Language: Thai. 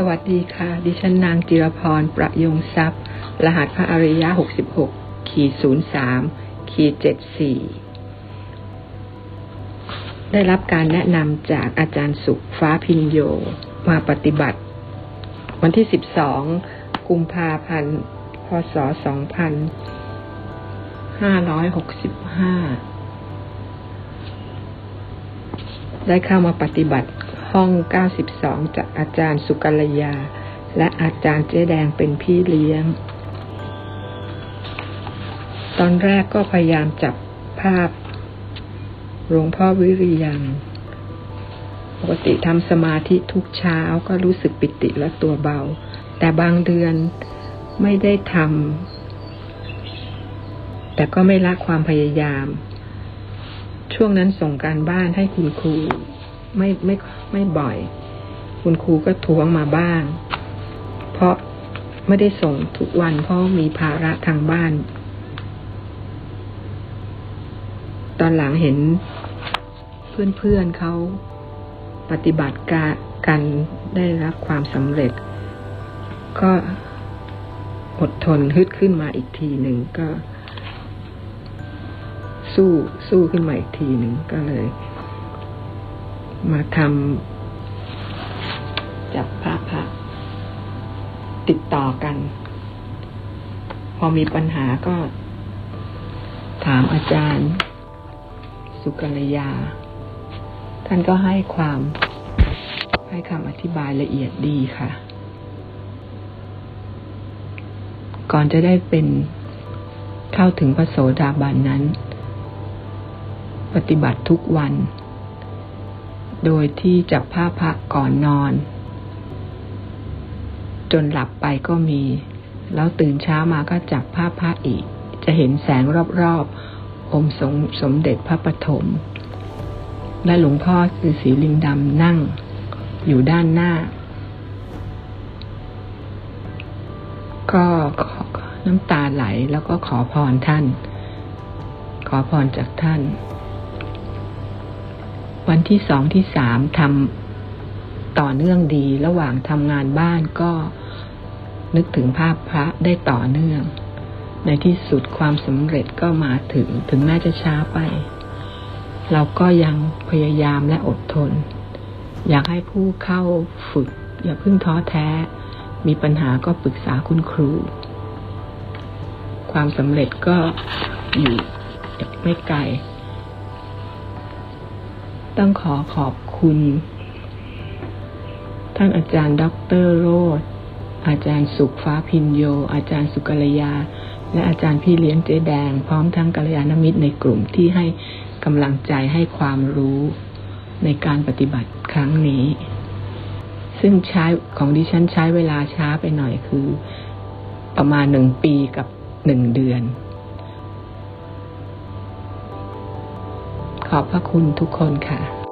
สวัสดีค่ะ ดิฉันนางจิรพร ประยงทรัพย์ รหัสพระอริยะ 66 ขีด 03 ขีด 74 ได้รับการแนะนำจากอาจารย์สุขฟ้าพินโย มาปฏิบัติ วันที่ 12 กุมภาพันธ์ พศ 2565 ได้เข้ามาปฏิบัติ ห้อง 92 จากอาจารย์สุกัลยา และอาจารย์เจ๊แดงเป็นพี่เลี้ยง ตอนแรกก็พยายามจับภาพหลวงพ่อวิริยังปกติทำสมาธิทุกเช้าก็รู้สึกปิติและตัวเบา แต่บางเดือนไม่ได้ทำแต่ก็ไม่ละความพยายาม ช่วงนั้นส่งการบ้านให้คุณครู ไม่ไม่ ไม่บ่อย คุณครูก็ทวงมาบ้าง เพราะไม่ได้ส่งทุกวันเพราะมีภาระทางบ้าน ตอนหลังเห็นเพื่อนๆเเขาปฏิบัติการกันได้รับความสำเร็จ ก็อดทนฮึดขึ้นมาอีกทีหนึ่งก็ สู้สู้ขึ้นมาอีกทีหนึ่งก็เลย มาทำจับพระพระติดต่อกัน พอมีปัญหาก็ ถามอาจารย์ สุกัลยา ท่านก็ให้ความให้คำอธิบายละเอียดดีค่ะ ก่อนจะได้เป็นเข้าถึงพระโสดาบันนั้น ปฏิบัติทุกวัน โดยที่จับผ้าพักก่อนนอน จนหลับไปก็มี แล้วตื่นเช้ามาก็จับผ้าพักอีก จะเห็นแสงรอบๆองค์สมสมเด็จพระปฐมและหลวงพ่อคือสีลิงดำนั่ง อยู่ด้านหน้า ก็น้ำตาไหลแล้วก็ขอพรท่าน ขอพรจากท่าน วันที่สองที่สามทำต่อเนื่องดี ระหว่างทำงานบ้านก็นึกถึงภาพพระได้ต่อเนื่อง ในที่สุดความสำเร็จก็มาถึงถึงแม้จะช้าไป เราก็ยังพยายามและอดทน อยากให้ผู้เข้าฝึก อย่าเพิ่งท้อแท้ มีปัญหาก็ปรึกษาคุณครู ความสำเร็จก็อยู่ไม่ไกล ต้องขอขอบคุณ ท่านอาจารย์ด็อกเตอร์โรดอาจารย์สุขฟ้าพินโย อาจารย์สุกัลยา และอาจารย์พี่เลี้ยงเจ๊แดง พร้อมทั้งกัลยาณมิตรในกลุ่มที่ให้กำลังใจให้ความรู้ในการปฏิบัติครั้งนี้ ซึ่งใช้ของดิฉันใช้เวลาช้าไปหน่อยคือ ประมาณหนึ่งปีกับหนึ่งเดือน ขอบพระคุณทุกคนค่ะ